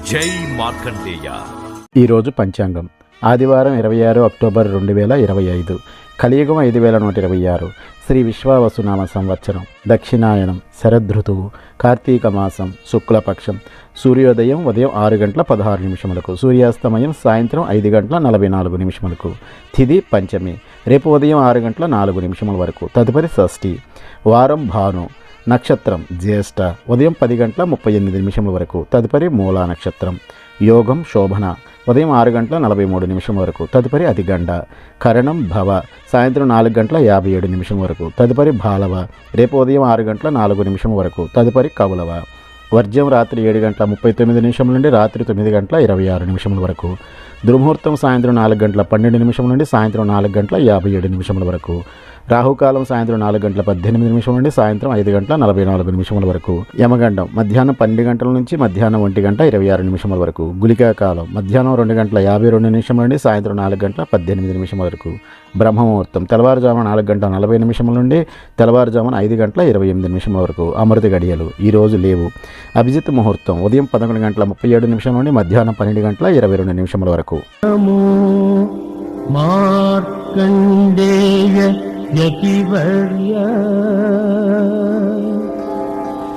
జై మార్కండేయ. ఈరోజు పంచాంగం. ఆదివారం ఇరవై ఆరు అక్టోబర్ రెండు వేల ఇరవై ఐదు. కలియుగం ఐదు వేల నూట ఇరవై ఆరు. శ్రీ విశ్వావసునామ సంవత్సరం. దక్షిణాయనం శరదృతువు కార్తీక మాసం శుక్లపక్షం. సూర్యోదయం ఉదయం ఆరు గంటల పదహారు నిమిషములకు. సూర్యాస్తమయం సాయంత్రం ఐదు గంటల నలభై నాలుగు నిమిషములకు. తిది పంచమి. రేపు ఉదయం ఆరు గంటల నాలుగు నిమిషముల వరకు. తదుపరి షష్ఠి. వారం భాను. నక్షత్రం జ్యేష్ఠ. ఉదయం పది గంటల ముప్పై ఎనిమిది నిమిషముల వరకు. తదుపరి మూలా నక్షత్రం. యోగం శోభన. ఉదయం ఆరు గంటల నలభై మూడు నిమిషం వరకు. తదుపరి అతిగండ. కరణం భవ. సాయంత్రం నాలుగు గంటల యాభై ఏడు నిమిషం వరకు. తదుపరి బాలవ రేపు ఉదయం ఆరు గంటల నాలుగు నిమిషం వరకు. తదుపరి కవులవ వర్జ్యం రాత్రి ఏడు గంటల ముప్పై తొమ్మిది నిమిషం నుండి రాత్రి తొమ్మిది గంటల ఇరవై ఆరు నిమిషముల వరకు. దుర్ముహూర్తం సాయంత్రం నాలుగు గంటల పన్నెండు నిమిషం నుండి సాయంత్రం నాలుగు గంటల యాభై ఏడు నిమిషముల వరకు. రాహుకాలం సాయంత్రం నాలుగు గంటల పద్దెనిమిది నిమిషం నుండి సాయంత్రం ఐదు గంటల నలభై నాలుగు నిమిషముల వరకు. యమగండం మధ్యాహ్నం పన్నెండు గంటల నుంచి మధ్యాహ్నం ఒంటి గంట ఇరవై ఆరు నిమిషముల వరకు. గులికా కాలం మధ్యాహ్నం రెండు గంటల యాభై రెండు నిమిషం నుండి సాయంత్రం నాలుగు గంటల పద్దెనిమిది నిమిషం వరకు. బ్రహ్మముహూర్తం తెల్లవారుజామున నాలుగు గంటల నలభై నిమిషముల నుండి తెల్లవారుజామున ఐదు గంటల ఇరవై ఎనిమిది నిమిషముల వరకు. అమృత గడియలు ఈ రోజు లేవు. అభిజిత్ ముహూర్తం ఉదయం పదకొండు గంటల ముప్పై ఏడు నిమిషం నుండి మధ్యాహ్నం పన్నెండు గంటల ఇరవై రెండు నిమిషముల వరకు. నమో మార్కండేయ యతివర్య